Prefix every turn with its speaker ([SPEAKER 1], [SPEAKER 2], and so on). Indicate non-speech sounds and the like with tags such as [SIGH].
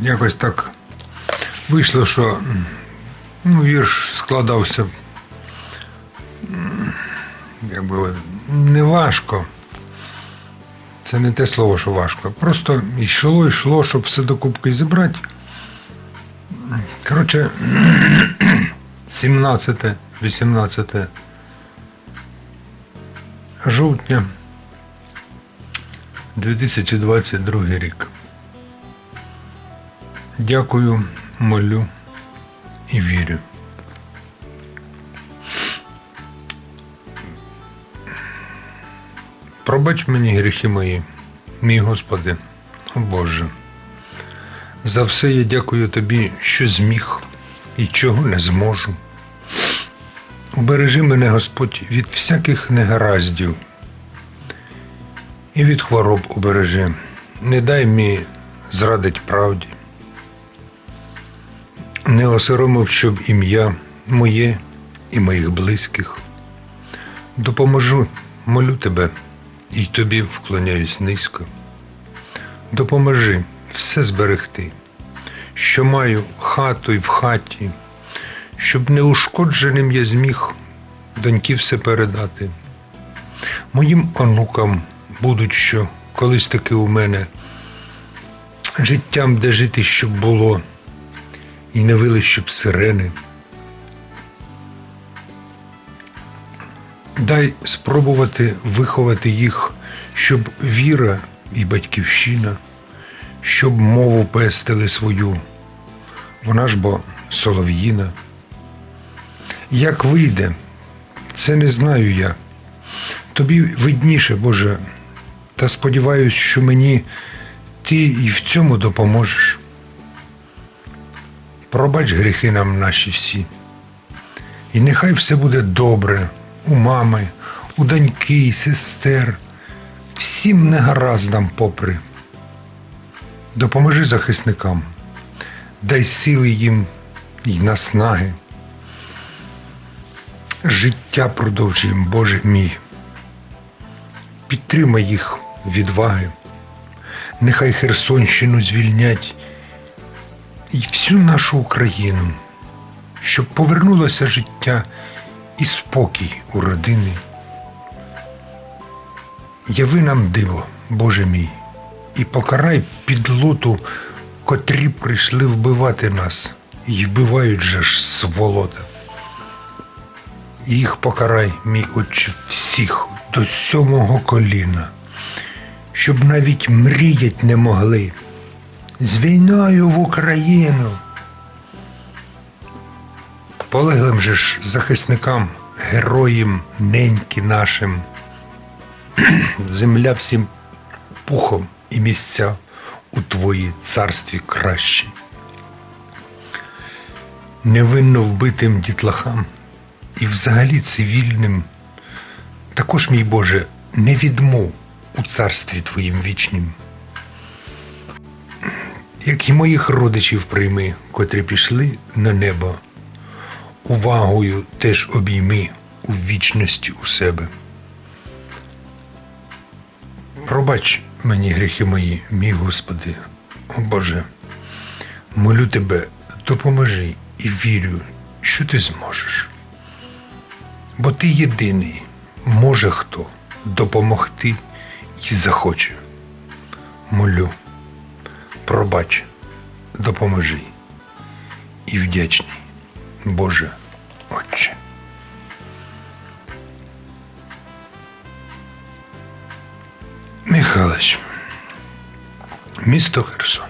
[SPEAKER 1] якось так вийшло, що ну, вірш складався якби не важко. Це не те слово, що важко. Просто йшло, йшло, щоб все докупки зібрати. Коротше, 17, 18 жовтня 2022 рік. Дякую, молю і вірю. Пробач мені гріхи мої, мій Господи, о Боже. За все я дякую Тобі, що зміг і чого не зможу. Убережи мене, Господь, від всяких негараздів і від хвороб убережи. Не дай мені зрадить правді. Не осоромив, щоб ім'я моє і моїх близьких. Допоможу, молю тебе, і тобі вклоняюсь низько. Допоможи все зберегти, що маю хату й в хаті, щоб неушкодженим я зміг доньки все передати. Моїм онукам будуть що колись таки у мене життям, де жити, щоб було, і не вили, щоб сирени. Дай спробувати виховати їх, щоб віра і батьківщина, щоб мову пестили свою. Вона ж бо солов'їна. Як вийде, це не знаю я. Тобі видніше, Боже, та сподіваюсь, що мені ти і в цьому допоможеш. Пробач гріхи нам наші всі. І нехай все буде добре у мами, у доньки, сестер, всім негараздам попри. Допоможи захисникам, дай сили їм і наснаги. Життя продовжуй їм, Боже мій. Підтримай їх відваги. Нехай Херсонщину звільнять і всю нашу Україну, щоб повернулося життя і спокій у родини. Яви нам диво, Боже мій, і покарай підлоту, котрі прийшли вбивати нас, і вбивають же ж сволота. Їх покарай, мій отче, всіх до сьомого коліна, щоб навіть мріять не могли. З війною в Україну. Полеглим же ж захисникам, героям неньки нашим. [CLEARS THROAT] Земля всім пухом і місця у твоїй царстві кращі. Невинно вбитим дітлахам і взагалі цивільним. Також, мій Боже, не відмов у царстві Твоїм вічнім. Як і моїх родичів прийми, котрі пішли на небо, увагою теж обійми у вічності у себе. Пробач мені гріхи мої, мій Господи, о Боже, молю Тебе, допоможи і вірю, що ти зможеш. Бо ти єдиний може хто допомогти і захоче. Молю, пробач, допоможи і вдячний, Боже Отче. Михайлович, місто Херсон.